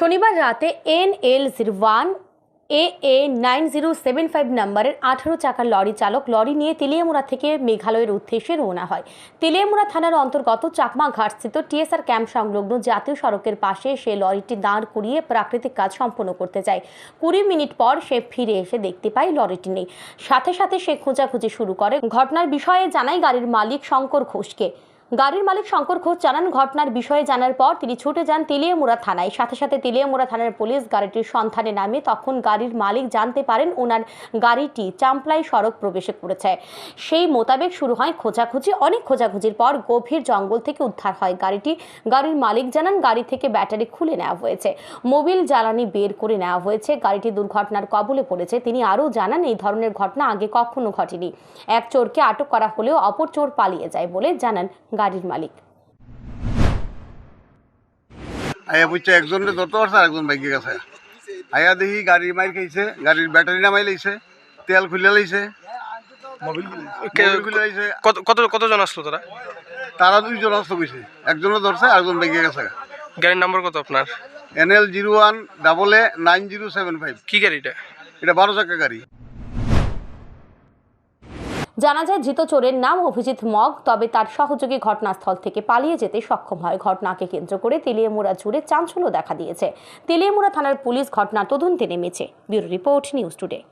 শনিবার রাতে N L zero one A A nine zero seven five নম্বরের আঠারো চাকার লরি চালক লরি নিয়ে তেলিয়ামুড়া থেকে মেঘালয়ের উদ্দেশ্যে রওনা হয়। তেলিয়ামুড়া থানার অন্তর্গত চাকমা ঘাটস্থিত টিএসআর ক্যাম্প সংলগ্ন জাতীয় সড়কের পাশে সে লরিটি দাঁড় করিয়ে প্রাকৃতিক কাজ সম্পন্ন করতে যায় কুড়ি মিনিট পর সে ফিরে এসে দেখতে পায় লরিটি নেই। সাথে সাথে সে খোঁজাখুঁজি শুরু করে। ঘটনার বিষয়ে জানায় গাড়ির মালিক শঙ্কর ঘোষকে। গাড়ির মালিক শঙ্কর ঘোষ জানান, ঘটনার বিষয়ে জানার পর তিনি ছুটে যান তেলিয়ামুড়া থানায়। সাথে সাথে তেলিয়ামুড়া থানার পুলিশ গাড়িটির সন্ধানে নামে, তখন গাড়ির মালিক জানতে পারেন ওনার গাড়িটি চাম্পলাই সড়ক প্রবেশে করেছে সেই মোতাবেক শুরু হয় খোঁজাখুঁজি। অনেক খোঁজাখুঁজির পর গভীর জঙ্গল থেকে উদ্ধার হয় গাড়িটি। গাড়ির মালিক জানান, গাড়ি থেকে ব্যাটারি খুলে নেওয়া হয়েছে। মোবিল জ্বালানি বের করে নেওয়া হয়েছে। গাড়িটি দুর্ঘটনার কবলে পড়েছে। তিনি আরও জানান, এই ধরনের ঘটনা আগে কখনো ঘটেনি। এক চোরকে আটক করা হলেও অপর চোর পালিয়ে যায় বলে জানান গাড়ির মালিক। আয়া বুঝছে একজনের ধরতে পারছে আর একজন বাইকে গেছে। আয়া দেখি গাড়ির মাইর খাইছে গাড়ির ব্যাটারি নামাই লাইছে তেল খুলে লাইছে। কত কত কতজন আসলো তারা? তারা দুইজন অস্ত কইছে। একজনের ধরছে আর একজন বাইকে গেছে। গাড়ির নাম্বার কত আপনার? NL zero one double A nine zero seven five. কি গাড়িটা? এটা বারো চাকা গাড়ি। জানা যায়, ধৃত চোরের নাম অভিজিৎ মগ, তবে তার সহযোগী ঘটনাস্থল থেকে পালিয়ে যেতে সক্ষম হয়। ঘটনাকে কেন্দ্র করে তেলিয়ামুড়া জুড়ে চাঞ্চল্য দেখা দিয়েছে। তেলিয়ামুড়া থানার পুলিশ ঘটনা তদন্তে নেমেছে। Bureau report, news today.